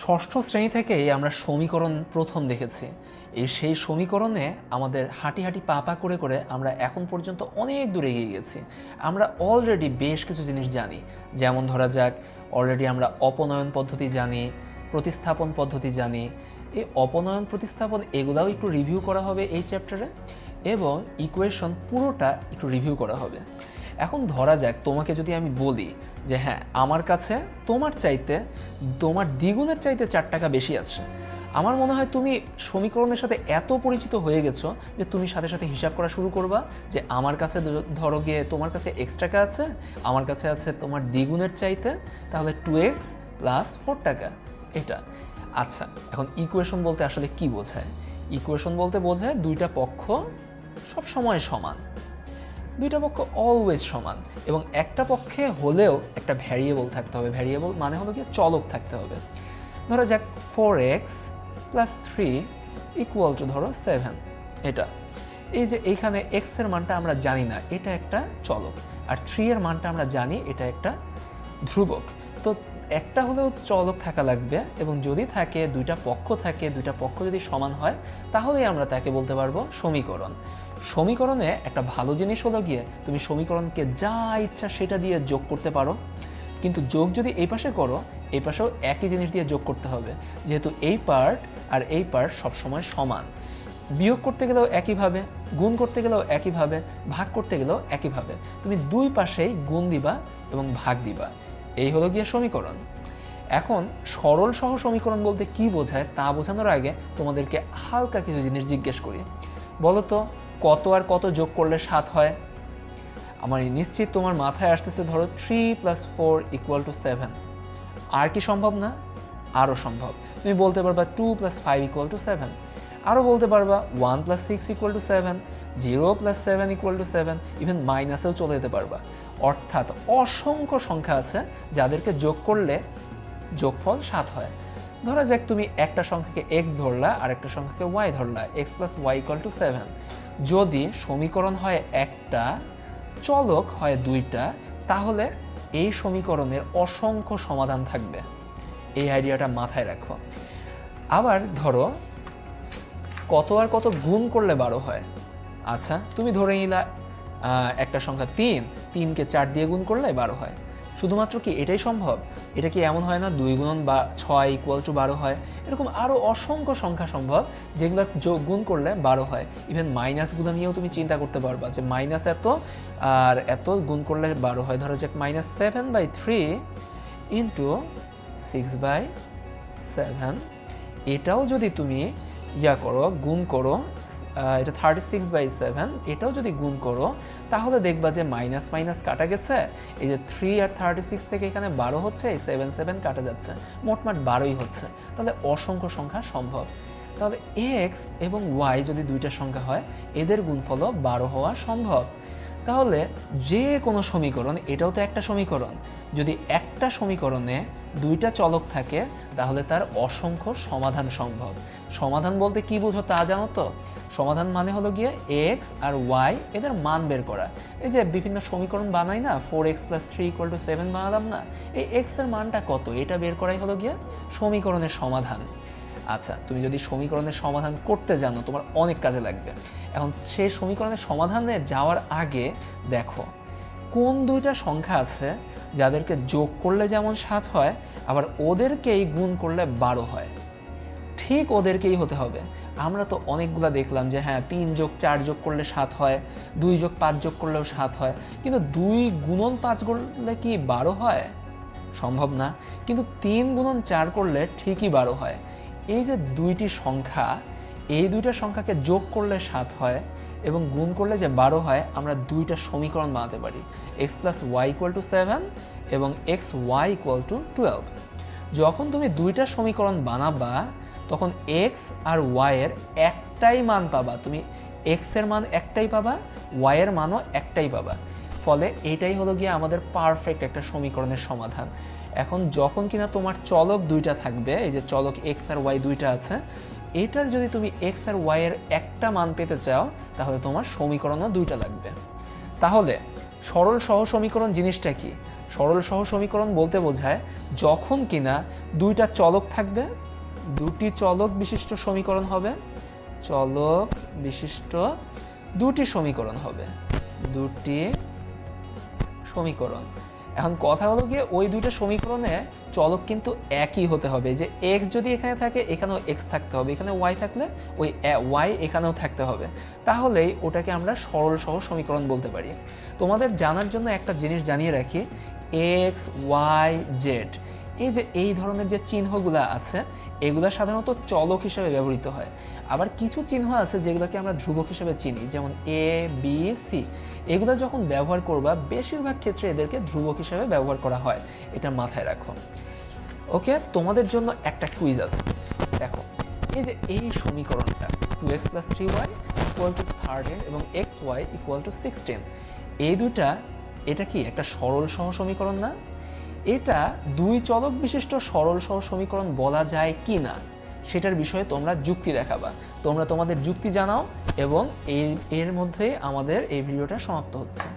ষষ্ঠ শ্রেণি থেকেই আমরা সমীকরণ প্রথম দেখেছি। এই সেই সমীকরণে আমাদের হাঁটি হাঁটি পা পা করে করে আমরা এখন পর্যন্ত অনেক দূরে এগিয়ে গেছি। আমরা অলরেডি বেশ কিছু জিনিস জানি। যেমন ধরা যাক অলরেডি আমরা অপনয়ন পদ্ধতি জানি, প্রতিস্থাপন পদ্ধতি জানি। এই অপনয়ন, প্রতিস্থাপন এগুলাও একটু রিভিউ করা হবে এই চ্যাপ্টারে এবং ইকুয়েশন পুরোটা একটু রিভিউ করা হবে। এখন ধরা যাক, তোমাকে যদি আমি বলি যে হ্যাঁ আমার কাছে তোমার চাইতে, তোমার দ্বিগুণের চাইতে চার টাকা বেশি আছে। আমার মনে হয় তুমি সমীকরণের সাথে এত পরিচিত হয়ে গেছো যে তুমি সাথে সাথে হিসাব করা শুরু করবা যে আমার কাছে ধরো গিয়ে তোমার কাছে এক্স টাকা আছে, আমার কাছে আছে তোমার দ্বিগুণের চাইতে, তাহলে টু এক্স প্লাস ফোর টাকা। এটা। আচ্ছা এখন ইকুয়েশন বলতে আসলে কি বোঝায়? ইকুয়েশন বলতে বোঝায় দুইটা পক্ষ সব সময় সমান। দুইটা পক্ষ অলওয়েজ সমান এবং একটা পক্ষে হলেও একটা ভ্যারিয়েবল থাকতে হবে। ভ্যারিয়েবল মানে হলো কি চলক থাকতে হবে। ধরো যাক four X plus three equal to ধরো সেভেন এটা। এই যে এইখানে এক্সের মানটা আমরা জানি না, এটা একটা চলক। আর থ্রি এর মানটা আমরা জানি এটা একটা ধ্রুবক। তো একটা হলেও চলক থাকা লাগবে এবং যদি থাকে, দুইটা পক্ষ থাকে, দুইটা পক্ষ যদি সমান হয়, তাহলেই আমরা তাকে বলতে পারব সমীকরণ। সমীকরণে একটা ভালো জিনিস হলো গিয়ে, তুমি সমীকরণকে যা ইচ্ছা সেটা দিয়ে যোগ করতে পারো। কিন্তু যোগ যদি এই পাশে করো, এই পাশেও একই জিনিস দিয়ে যোগ করতে হবে। যেহেতু এই পার্ট আর এই পার্ট সবসময় সমান। বিয়োগ করতে গেলেও একইভাবে, গুণ করতে গেলেও একইভাবে, ভাগ করতে গেলেও একইভাবে। তুমি দুই পাশেই গুণ দিবা এবং ভাগ দিবা। এই হলো গিয়ে সমীকরণ। এখন সরল সহ সমীকরণ বলতে কি বোঝায় তা বোঝানোর আগে তোমাদেরকে হালকা কিছু জিনিস জিজ্ঞেস করি। বলো তো কত আর কত যোগ করলে সাত হয়? আমার নিশ্চিত তোমার মাথায় আসতেছে ধরো three plus four equal to seven আর কি সম্ভব না? আরও সম্ভব। তুমি বলতে পারবা two plus five equal to seven আরও বলতে পারবা one plus six equal to seven zero plus seven equal to seven even মাইনাসেও চলে যেতে পারবা। অর্থাৎ অসংখ্য সংখ্যা আছে যাদেরকে যোগ করলে যোগফল সাত হয়। ধরা যাক তুমি একটা সংখ্যাকে এক্স ধরলা আর একটা সংখ্যাকে Y Dharla X plus Y equal to seven যদি সমীকরণ হয় একটা, চলক হয় দুইটা, তাহলে এই সমীকরণের অসংখ্য সমাধান থাকবে। এই আইডিয়াটা মাথায় রাখো। আবার ধরো কত আর কত গুণ করলে বারো হয়? আচ্ছা তুমি ধরে নিলা একটা সংখ্যা তিন, তিনকে চার দিয়ে গুণ করলে বারো হয়। শুধুমাত্র কি এটাই সম্ভব? এটা কি এমন হয় না দুই গুণন বা ছয় ইকুয়াল টু বারো হয়? এরকম আরও অসংখ্য সংখ্যা সম্ভব যেগুলো যোগ গুণ করলে বারো হয়। ইভেন মাইনাসগুলো নিয়েও তুমি চিন্তা করতে পারবা যে মাইনাস এত আর এত গুণ করলে বারো হয়। ধরো যে minus seven by three into six by seven এটাও যদি তুমি ইয়া করো, গুণ করো এটা থার্টি সিক্স বাই সেভেন এটাও যদি গুণ করো, তাহলে দেখবা যে মাইনাস মাইনাস কাটা গেছে, এই যে থ্রি আর থার্টি সিক্স থেকে এখানে বারো হচ্ছে, এই সেভেন সেভেন কাটা যাচ্ছে মোটমাট বারোই হচ্ছে, তাহলে অসংখ্য সংখ্যা সম্ভব। তাহলে এক্স এবং ওয়াই যদি দুইটা সংখ্যা হয়, এদের গুণফলও বারো হওয়া সম্ভব। তাহলে যে কোনো সমীকরণ, এটাও তো একটা সমীকরণ, যদি একটা সমীকরণে দুইটা চলক থাকে, তাহলে তার অসংখ্য সমাধান সম্ভব। সমাধান বলতে কি বুঝো তা জানো তো? সমাধান মানে হলো গিয়ে এক্স আর ওয়াই এদের মান বের করা। এই যে বিভিন্ন সমীকরণ বানাই না four X plus three equal to seven বানালাম না, এই এক্সের মানটা কত? এটা বের করাই হলো গিয়ে সমীকরণের সমাধান। আচ্ছা তুমি যদি সমীকরণের সমাধান করতে জানো, তোমার অনেক কাজে লাগবে। এখন সেই সমীকরণের সমাধানে যাওয়ার আগে দেখো, কোন দুইটা সংখ্যা আছে যাদেরকে যোগ করলে যেমন সাত হয়, আবার ওদেরকেই গুণ করলে বারো হয়? ঠিক ওদেরকেই হতে হবে। আমরা তো অনেকগুলা দেখলাম যে হ্যাঁ তিন যোগ চার যোগ করলে সাত হয়, দুই যোগ পাঁচ যোগ করলেও সাত হয়, কিন্তু দুই গুণন পাঁচ করলে কি বারো হয়? সম্ভব না। কিন্তু তিন গুণন চার করলে ঠিকই বারো হয়। এই যে দুইটি সংখ্যা, এই দুইটা সংখ্যাকে যোগ করলে সাত হয় এবং গুণ করলে যে বারো হয়, আমরা দুইটা সমীকরণ বানাতে পারি। X plus Y equal to seven এবং X Y equal to twelve যখন তুমি দুইটা সমীকরণ বানাবা, তখন এক্স আর ওয়াইয়ের একটাই মান পাবা। তুমি এক্সের মান একটাই পাবা ওয়াইয়ের মানও একটাই পাবা। ফলে এটাই হলো গিয়ে আমাদের পারফেক্ট একটা সমীকরণের সমাধান। এখন যখন কিনা তোমার চলক দুইটা থাকবে, এই যে চলক এক্স আর ওয়াই দুইটা আছে, এটার যদি তুমি এক্স আর ওয়াই এর একটা মান পেতে চাও, তাহলে তোমার সমীকরণও দুইটা লাগবে। তাহলে সরল সহ সমীকরণ জিনিসটা কি? সরল সহ সমীকরণ বলতে বোঝায় যখন কিনা দুইটা চলক থাকবে, দুটি চলক বিশিষ্ট সমীকরণ হবে, চলক বিশিষ্ট দুটি সমীকরণ হবে। দুটি সমীকরণ। এখন কথা হলো গিয়ে ওই দুইটা সমীকরণে চলক কিন্তু একই হতে হবে। যে এক্স যদি এখানে থাকে, এখানেও এক্স থাকতে হবে। এখানে ওয়াই থাকলে ওই ওয়াই এখানেও থাকতে হবে। তাহলেই ওটাকে আমরা সরল সহ সমীকরণ বলতে পারি। তোমাদের জানার জন্য একটা জিনিস জানিয়ে রাখি এক্স ওয়াই জেড এই যে এই ধরনের যে চিহ্নগুলো আছে, এগুলো সাধারণত চলক হিসেবে ব্যবহৃত হয়। আবার কিছু চিহ্ন আছে যেগুলোকে আমরা ধ্রুবক হিসেবে চিনি, যেমন এ বি সি এগুলো যখন ব্যবহার করবা, বেশিরভাগ ক্ষেত্রে এদেরকে ধ্রুবক হিসেবে ব্যবহার করা হয়। এটা মাথায় রাখো। ওকে, তোমাদের জন্য একটা কুইজ আছে। দেখো, এই যে এই সমীকরণটা two X plus three Y equal to thirteen এবং X Y equal to sixteen এই দুটা এটা কি একটা সরল সহ সমীকরণ না? এটা দুই চলক বিশিষ্ট সরল সহ সমীকরণ বলা যায় কি না সেটার বিষয়ে তোমরা যুক্তি দেখাবা। তোমরা তোমাদের যুক্তি জানাও এবং এর মধ্যে আমাদের এই ভিডিওটা সমাপ্ত হচ্ছে।